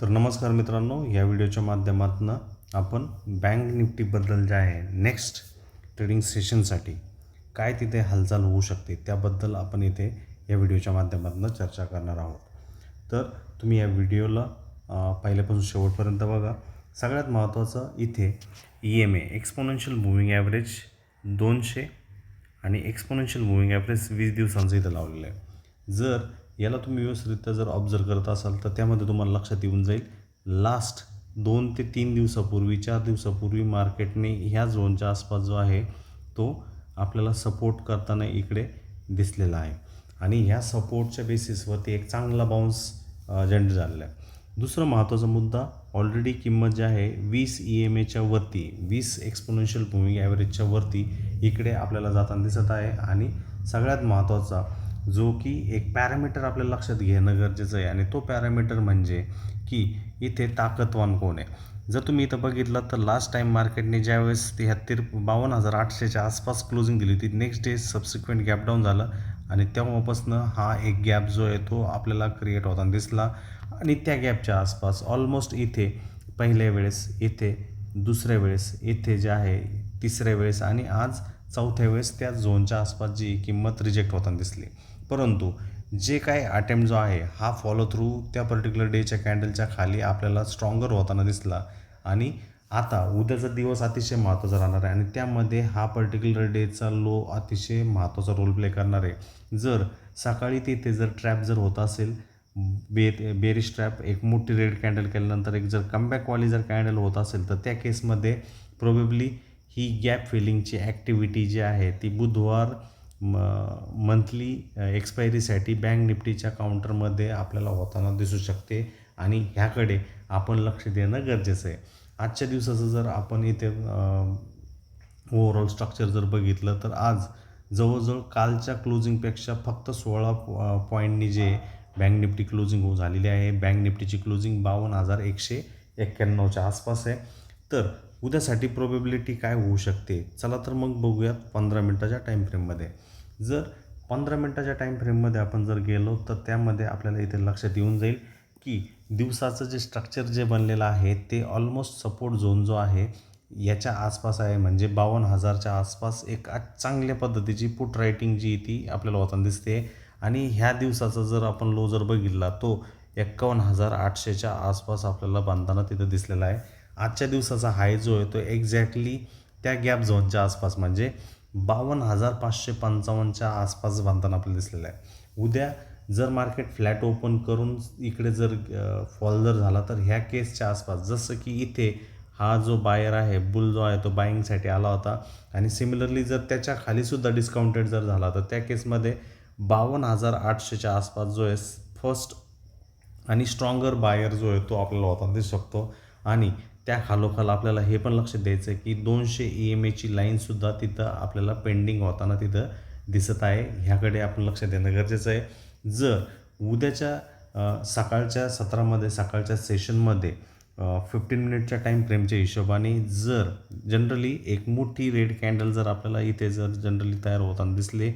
तर नमस्कार मित्रांनो या व्हिडिओच्या माध्यमातून आपण बँक निफ्टीबद्दल जे आहे नेक्स्ट ट्रेडिंग सेशनसाठी काय तिथे हालचाल होऊ शकते त्याबद्दल आपण इथे या व्हिडिओच्या माध्यमातून चर्चा करणार आहोत. तर तुम्ही या व्हिडिओला पहिल्यापासून शेवटपर्यंत बघा. सगळ्यात महत्त्वाचं इथे E M A exponential moving average दोनशे आणि एक्सपोनेन्शियल मुव्हिंग ॲव्हरेज वीस दिवसांचं इथं लावलेलं आहे. जर याला तुम्ही व्यवस्थितरित्या जर ऑब्झर्व करत असाल तर त्यामध्ये तुम्हाला लक्षात येऊन जाईल. लास्ट दोन ते तीन दिवसापूर्वी चार दिवसापूर्वी मार्केटने ह्या झोनच्या आसपास जो आहे तो आपल्याला सपोर्ट करताना इकडे दिसलेला आहे. आणि ह्या सपोर्टच्या बेसिसवरती एक चांगला बाउन्स जनरेट झालेला आहे. दुसरा महत्त्वाचा मुद्दा ऑलरेडी किंमत जी आहे वीस ई एम एच्या वरती वीस एक्सपोनेन्शियल मुव्हिंग ॲव्हरेजच्या वरती इकडे आपल्याला जाताना दिसत आहे. आणि सगळ्यात महत्त्वाचा जो की एक पॅरामीटर आपल्याला लक्षात घेणं गरजेचं आहे. आणि तो पॅरामीटर म्हणजे की इथे ताकदवान कोण आहे? जर तुम्ही इथं बघितलं तर लास्ट टाईम मार्केटने ज्यावेळेस तेहत्तर बावन्न हजार आठशेच्या आसपास क्लोजिंग दिली होती next day subsequent gap down झालं. आणि तेव्हापासनं हा एक गॅप जो आहे तो आपल्याला क्रिएट होताना दिसला. आणि त्या गॅपच्या आसपास ऑलमोस्ट इथे पहिल्या वेळेस इथे दुसऱ्या वेळेस इथे जे आहे तिसऱ्या वेळेस आणि आज चौथ्या वेळेस त्या झोनच्या आसपास जी किंमत रिजेक्ट होताना दिसली. परंतु जे काय अटेम्प्ट जो आहे हा फॉलो थ्रू त्या पर्टिक्युलर डेच्या कॅन्डलच्या खाली आपल्याला स्ट्रॉंगर होताना दिसला. आणि आता उद्याचा दिवस अतिशय महत्त्वाचा राहणार आहे. आणि त्यामध्ये हा पर्टिक्युलर डेचा लो अतिशय महत्त्वाचा रोल प्ले करणार आहे. जर सकाळी तिथे जर ट्रॅप जर होत असेल बे बेरिश ट्रॅप एक मोठी रेड कॅन्डल केल्यानंतर एक जर कमबॅकवाली जर कॅन्डल होत असेल तर त्या केसमध्ये प्रोबेबली ही गॅप फिलिंगची ॲक्टिव्हिटी जी आहे ती बुधवार म मंथली एक्सपायरीसाठी बँक निफ्टीच्या काउंटरमध्ये आपल्याला होताना दिसू शकते आणि ह्याकडे आपण लक्ष देणं गरजेचं आहे. आजच्या दिवसाचं जर आपण इथे ओव्हरऑल स्ट्रक्चर जर बघितलं तर आज जवळजवळ कालच्या क्लोजिंगपेक्षा फक्त सोळा पॉईंटनी जे बँक निफ्टी क्लोजिंग हो झालेली आहे बँक निफ्टीची क्लोजिंग बावन्न हजार एकशे एक्क्याण्णवच्या आसपास आहे. तर उद्यासाठी प्रोबेबिलिटी काय होऊ शकते? चला तर मग बघूयात पंधरा मिनटाच्या टाईम फ्रेममध्ये जर पंधरा मिनटाच्या टाईम फ्रेममध्ये आपण जर गेलो तर त्यामध्ये आपल्याला इथे लक्षात येऊन जाईल की दिवसाचं जे स्ट्रक्चर जे बनलेलं आहे ते ऑलमोस्ट सपोर्ट झोन जो आहे याच्या आसपास आहे. म्हणजे बावन्न हजारच्या आसपास एक चांगल्या पद्धतीची पुट रायटिंग जी ती आपल्याला होताना दिसते. आणि ह्या दिवसाचा जर आपण लो जर बघितला तो एक्कावन्न हजार आठशेच्या आसपास आपल्याला बांधताना तिथं दिसलेला आहे. आजच्या दिवसाचा हाय जो आहे तो एक्झॅक्टली त्या गॅप झोनच्या आसपास म्हणजे बावन्न हजार पाचशे पंचावन्नच्या आसपास बांधताना आपल्याला दिसलेलं आहे. उद्या जर मार्केट फ्लॅट ओपन करून इकडे जर फॉल जर झाला तर ह्या केसच्या आसपास जसं की इथे हा जो बायर आहे बुल जो आहे तो बाईंगसाठी आला होता आणि सिमिलरली जर त्याच्या खालीसुद्धा डिस्काउंटेड जर झाला तर त्या केसमध्ये बावन्न हजार आठशेच्या आसपास जो आहे फर्स्ट आणि स्ट्रॉंगर बायर जो आहे तो आपल्याला होता दिसू शकतो. आणि त्या खालोखाल आपल्याला हे पण लक्ष द्यायचं आहे की दोनशे ई एम एची लाईनसुद्धा तिथं आपल्याला पेंडिंग होताना तिथं दिसत आहे. ह्याकडे आपण लक्ष देणं गरजेचं आहे. जर उद्याच्या सकाळच्या सत्रामध्ये सकाळच्या सेशनमध्ये फिफ्टीन मिनिटच्या टाईम फ्रेमच्या हिशोबाने जर जनरली एक मोठी रेड कॅन्डल जर आपल्याला इथे जर जनरली तयार होताना दिसले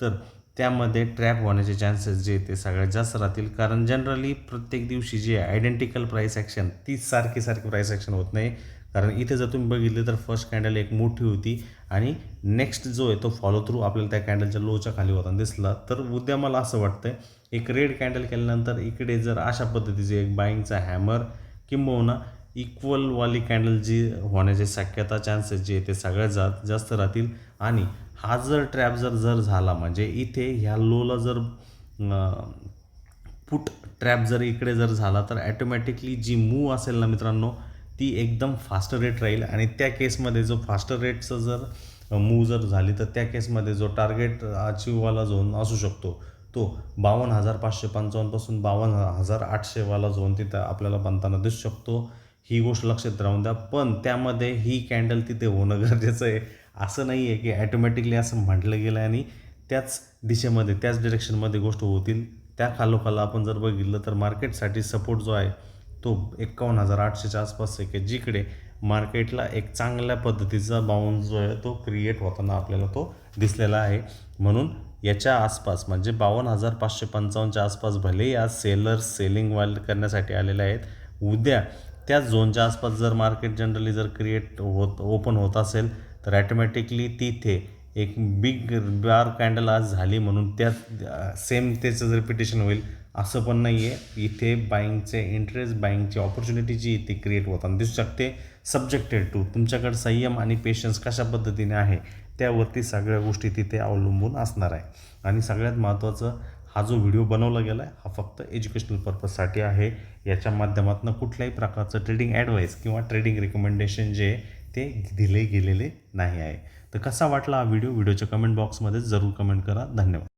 तर त्यामध्ये ट्रॅप होण्याचे चान्सेस जे ते सगळ्यात जास्त राहतील. कारण जनरली प्रत्येक दिवशी जी आयडेंटिकल प्राईस ॲक्शन तीच सारखी सारखी प्राईस ॲक्शन होत नाही. कारण इथे जर तुम्ही बघितले तर फर्स्ट कॅन्डल एक मोठी होती आणि नेक्स्ट जो आहे तो फॉलो थ्रू आपल्याला त्या कॅन्डलच्या लोच्या खाली होताना दिसला. तर उद्या मला असं वाटतं एक रेड कॅन्डल केल्यानंतर इकडे जर अशा पद्धतीचे एक बाईंगचा हॅमर किंबहुना इक्वलवाली कॅन्डल जी होण्याची शक्यता चान्सेस जे आहे ते सगळ्यात जा जास्त राहतील. आणि हा जर ट्रॅप जर जर झाला म्हणजे इथे ह्या लोला जर पुट ट्रॅप जर इकडे जर झाला तर ॲटोमॅटिकली जी मूव असेल ना मित्रांनो ती एकदम फास्ट रेट राहील. आणि त्या केसमध्ये जो फास्टर रेटचं जर मूव जर झाली तर त्या केसमध्ये जो टार्गेट अचीववाला झोन असू शकतो तो बावन्न हजार पाचशे पंचावन्नपासून बावन्न हजार आठशेवाला झोन तिथं आपल्याला बनताना दिसू शकतो. ही गोष्ट लक्षात राहून द्या. पण त्यामध्ये ही कॅन्डल तिथे होणं गरजेचं आहे. असं नाही आहे की ॲटोमॅटिकली असं म्हटलं गेलं आणि त्याच दिशेमध्ये त्याच डिरेक्शनमध्ये गोष्ट होतील. त्या खालोखाल आपण जर बघितलं तर मार्केटसाठी सपोर्ट जो आहे तो एक्कावन्न हजार आठशेच्या आसपास आहे की जिकडे मार्केटला एक चांगल्या पद्धतीचा बाउंड जो आहे तो क्रिएट होताना आपल्याला तो दिसलेला आहे. म्हणून याच्या आसपास म्हणजे बावन्न हजार पाचशे पंचावन्नच्या आसपास भलेही आज सेलर्स सेलिंग वाल करण्यासाठी आलेले आहेत उद्या त्याच झोनच्या आसपास जर मार्केट जनरली जर क्रिएट होत ओपन होत असेल तर ॲटोमॅटिकली तिथे एक बिग बार कॅन्डल आज झाली म्हणून त्यात सेम त्याचं रिपिटेशन होईल असं पण नाही आहे इथे बाईंगचे इंटरेस्ट बाईंगची ऑपॉर्च्युनिटी जी क्रिएट होताना दिसू शकते. सब्जेक्टेड टू तुमच्याकडे संयम आणि पेशन्स कशा पद्धतीने आहे त्यावरती सगळ्या गोष्टी तिथे अवलंबून असणार आहे. आणि सगळ्यात महत्त्वाचं हा जो व्हिडिओ बनवला गेला आहे हा फक्त एज्युकेशनल पर्पजसाठी आहे. याच्या माध्यमातून कुठल्याही प्रकारचं ट्रेडिंग ॲडवाईस किंवा ट्रेडिंग रिकमेंडेशन जे ते दिले गेलेले नाही आहे. तर कसा वाटला हा व्हिडिओ? व्हिडिओच्या कमेंट बॉक्समध्ये जरूर कमेंट करा. धन्यवाद.